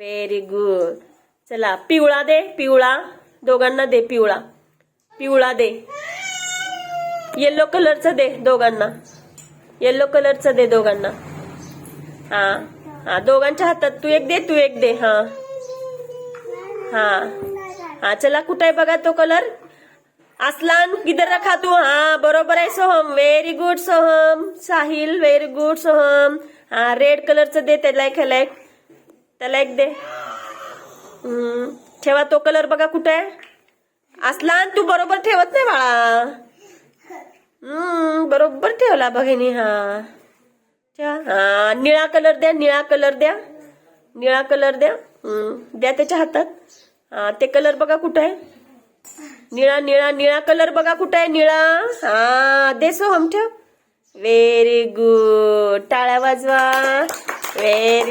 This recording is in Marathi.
व्हेरी गुड चला पिवळा दे पिवळा. दोघांना दे पिवळा. पिवळा दे. येलो कलरचं दे दोघांना. येलो कलरचं दे दोघांना. हा हा दोघांच्या हातात तू एक दे तू एक दे हा. हा. हा चला कुठे आहे बघा तो कलर असलान किधर रखा तू. हा बरोबर आहे Soham. Very good Soham. Sahil very good Soham. हा रेड कलरचं दे त्याला खेळाय त्याला एक दे. ठेवा तो कलर बघा कुठे आहे. तू बरोबर ठेवत नाही बाळा. हम्म. बरोबर ठेवला बघिनी हा. ठेवा. हा निळा कलर द्या निळा कलर द्या. निळा कलर द्या. द्या त्याच्या हातात. हा ते कलर बघा कुठे आहे. निळा निळा निळा कलर बघा कुठे आहे निळा. हा दे सोहम ठेव. व्हेरी गुड टाळ्या वाजवा. व्हेरी